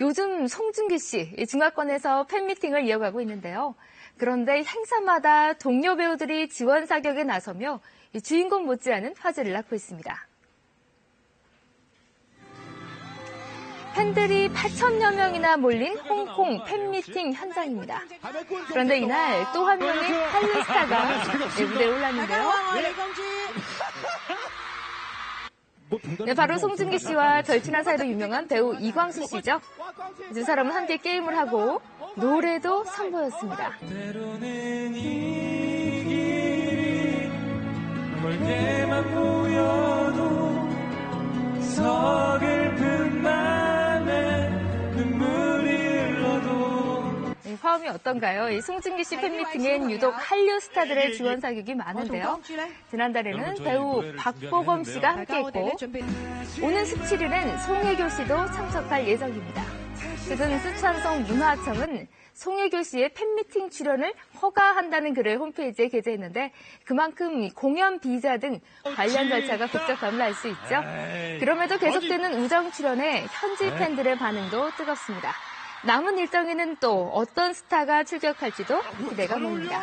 요즘 송중기 씨이 중화권에서 팬미팅을 이어가고 있는데요. 그런데 행사마다 동료 배우들이 지원 사격에 나서며 이 주인공 못지않은 화제를 낳고 있습니다. 팬들이 8천여 명이나 몰린 홍콩 팬미팅 현장입니다. 그런데 이날 또 한 명의 한류 스타가 네, 무대에 올랐는데요. 네, 바로 송중기 씨와 절친한 사이로 유명한 배우 이광수 씨죠. 두 사람은 함께 게임을 하고 노래도 선보였습니다. 화음이 어떤가요? 이 송중기 씨 팬미팅엔 유독 한류 스타들의 지원 사격이 많은데요. 지난달에는 배우 박보검 씨가 함께했고 오는 17일엔 송혜교 씨도 참석할 예정입니다. 최근 수찬성 문화청은 송혜교 씨의 팬미팅 출연을 허가한다는 글을 홈페이지에 게재했는데 그만큼 공연 비자 등 관련 절차가 복잡함을 알 수 있죠. 그럼에도 계속되는 우정 출연에 현지 팬들의 반응도 뜨겁습니다. 남은 일정에는 또 어떤 스타가 출격할지도 기대가 봅니다.